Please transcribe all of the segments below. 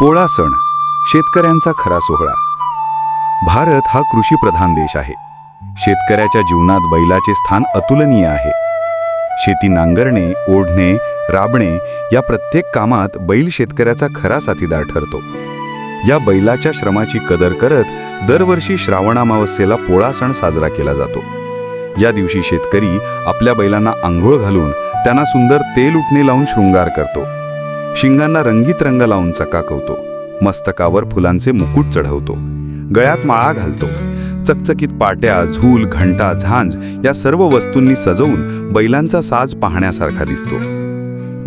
पोळा सण शेतकऱ्यांचा खरा सोहळा. भारत हा कृषीप्रधान देश आहे. शेतकऱ्याच्या जीवनात बैलाचे स्थान अतुलनीय आहे. शेती नांगरणे ओढणे राबणे या प्रत्येक कामात बैल शेतकऱ्याचा खरा साथीदार ठरतो. या बैलाच्या श्रमाची कदर करत दरवर्षी श्रावणामावस्येला पोळा सण साजरा केला जातो. या दिवशी शेतकरी आपल्या बैलांना आंघोळ घालून त्यांना सुंदर तेल उठणे लावून शृंगार करतो. शिंगांना रंगीत रंग लावून चकाकवतो. मस्तकावर फुलांचे मुकुट चढवतो. गळ्यात माळा घालतो. चकचकीत पाट्या झूल घंटा झांज या सर्व वस्तूंनी सजवून बैलांचा साज पाहण्यासारखा दिसतो.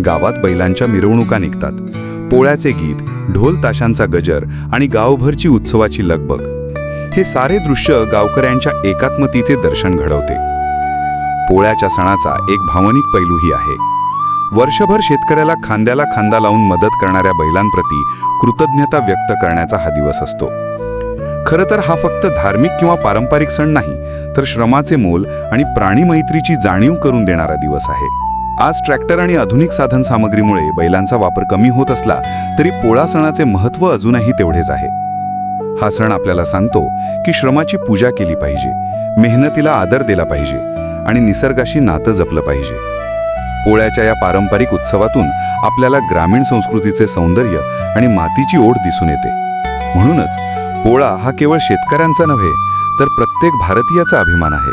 गावात बैलांच्या मिरवणुका निघतात. पोळ्याचे गीत ढोल ताशांचा गजर आणि गावभरची उत्सवाची लगबग. हे सारे दृश्य गावकऱ्यांच्या एकात्मतीचे दर्शन घडवते. पोळ्याच्या सणाचा एक भावनिक पैलूही आहे. वर्षभर शेतकऱ्याला खांद्याला खांदा लावून मदत करणाऱ्या बैलांप्रती कृतज्ञता व्यक्त करण्याचा हा दिवस असतो. खरं तर हा फक्त धार्मिक किंवा पारंपरिक सण नाही तर श्रमाचे मोल आणि प्राणीमैत्रीची जाणीव करून देणारा दिवस आहे. आज ट्रॅक्टर आणि आधुनिक साधन सामग्रीमुळे बैलांचा वापर कमी होत असला तरी पोळा सणाचे महत्त्व अजूनही तेवढेच आहे. हा सण आपल्याला सांगतो की श्रमाची पूजा केली पाहिजे मेहनतीला आदर दिला पाहिजे आणि निसर्गाशी नातं जपलं पाहिजे. पोळ्याच्या या पारंपरिक उत्सवातून आपल्याला ग्रामीण संस्कृतीचे सौंदर्य आणि मातीची ओढ दिसून येते. म्हणूनच पोळा हा केवळ शेतकऱ्यांचा नव्हे तर प्रत्येक भारतीयाचा अभिमान आहे.